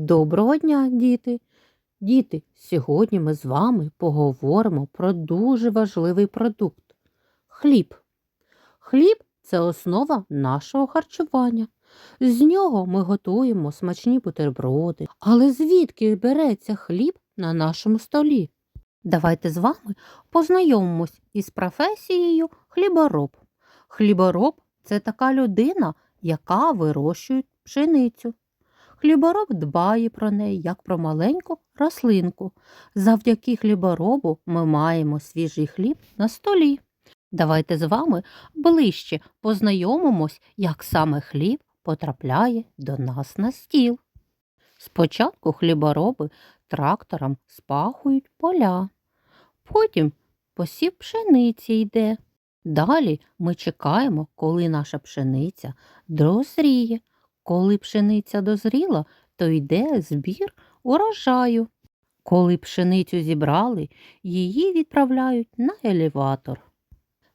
Доброго дня, діти! Діти, сьогодні ми з вами поговоримо про дуже важливий продукт хліб. Хліб це основа нашого харчування. З нього ми готуємо смачні бутерброди. Але звідки береться хліб на нашому столі? Давайте з вами познайомимось із професією хлібороб. Хлібороб це така людина, яка вирощує пшеницю. Хлібороб дбає про неї як про маленьку рослинку. Завдяки хліборобу ми маємо свіжий хліб на столі. Давайте з вами ближче познайомимось, як саме хліб потрапляє до нас на стіл. Спочатку хлібороби трактором спахують поля, потім посів пшениці йде. Далі ми чекаємо, коли наша пшениця дозріє. Коли пшениця дозріла, то йде збір урожаю. Коли пшеницю зібрали, її відправляють на елеватор.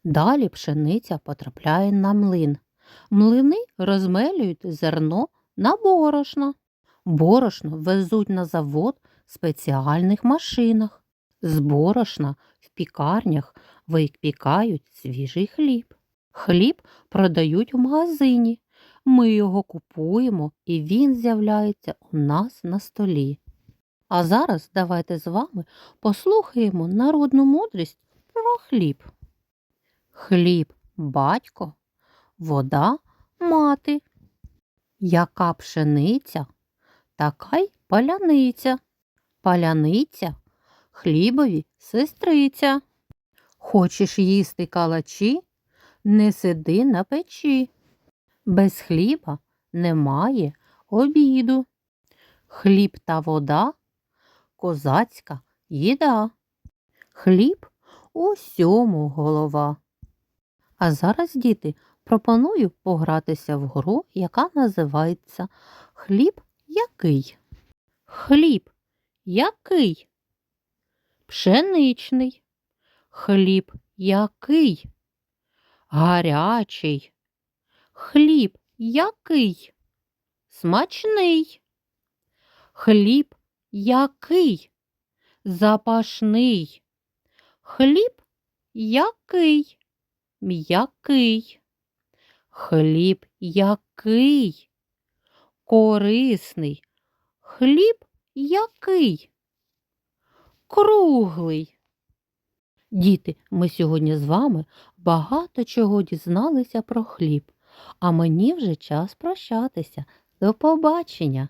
Далі пшениця потрапляє на млин. Млини розмелюють зерно на борошно. Борошно везуть на завод в спеціальних машинах. З борошна в пікарнях випікають свіжий хліб. Хліб продають у магазині. Ми його купуємо і він з'являється у нас на столі. А зараз давайте з вами послухаємо народну мудрість про хліб. Хліб батько, вода мати. Яка пшениця, така й паляниця. Паляниця хлібові сестриця. Хочеш їсти калачі, не сиди на печі. Без хліба немає обіду. Хліб та вода козацька їда. Хліб усьому голова. А зараз, діти, пропоную погратися в гру, яка називається Хліб який? Хліб який? Пшеничний. Хліб який? Гарячий. Хліб який? Смачний. Хліб який? Запашний. Хліб який? М'який. Хліб який? Корисний. Хліб який? Круглий. Діти, ми сьогодні з вами багато чого дізналися про хліб. А мені вже час прощатися. До побачення!